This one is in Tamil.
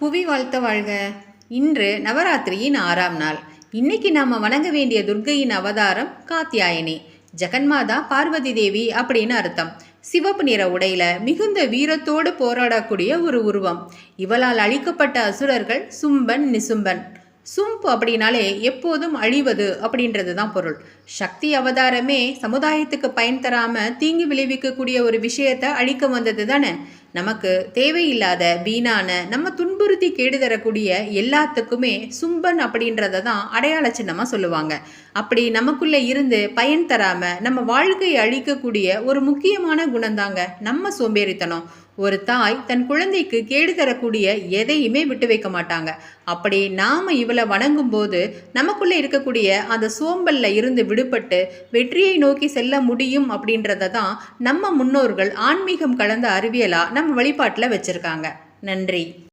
புவி வாழ்த்த வாழ்க. இன்று நவராத்திரியின் ஆறாம் நாள். இன்னைக்கு நாம் வணங்க வேண்டிய துர்க்கையின் அவதாரம் காத்தியாயனி. ஜெகன்மாதா பார்வதி தேவி அப்படின்னு அர்த்தம். சிவப்பு நிற உடையில மிகுந்த வீரத்தோடு போராடக்கூடிய ஒரு உருவம். இவளால் அழிக்கப்பட்ட அசுரர்கள் சும்பன் நிசும்பன். சும்ப் அப்படின்னாலே எப்போதும் அழிவது அப்படின்றது தான் பொருள். சக்தி அவதாரமே சமுதாயத்துக்கு பயன் தராம தீங்கு விளைவிக்கக்கூடிய ஒரு விஷயத்தை அழிக்க வந்தது தானே நமக்கு தேவையில்லாத வீணான நம்ம துன்புறுத்தி கேடு தரக்கூடிய எல்லாத்துக்குமே சும்பன் அப்படின்றத தான் அடையாள சின்னமாக சொல்லுவாங்க. அப்படி நமக்குள்ளே இருந்து பயன் தராமல் நம்ம வாழ்க்கையை அழிக்கக்கூடிய ஒரு முக்கியமான குணந்தாங்க நம்ம சோம்பேறித்தனம். ஒரு தாய் தன் குழந்தைக்கு கேடு தரக்கூடிய எதையுமே விட்டு வைக்க மாட்டாங்க. அப்படி நாம் இவளை வணங்கும் போது நமக்குள்ளே இருக்கக்கூடிய அந்த சோம்பல்ல இருந்து விடுபட்டு வெற்றியை நோக்கி செல்ல முடியும் அப்படின்றத தான் நம்ம முன்னோர்கள் ஆன்மீகம் கலந்த அறிவியலாக நம்ம வழிபாட்டில் வச்சுருக்காங்க. நன்றி.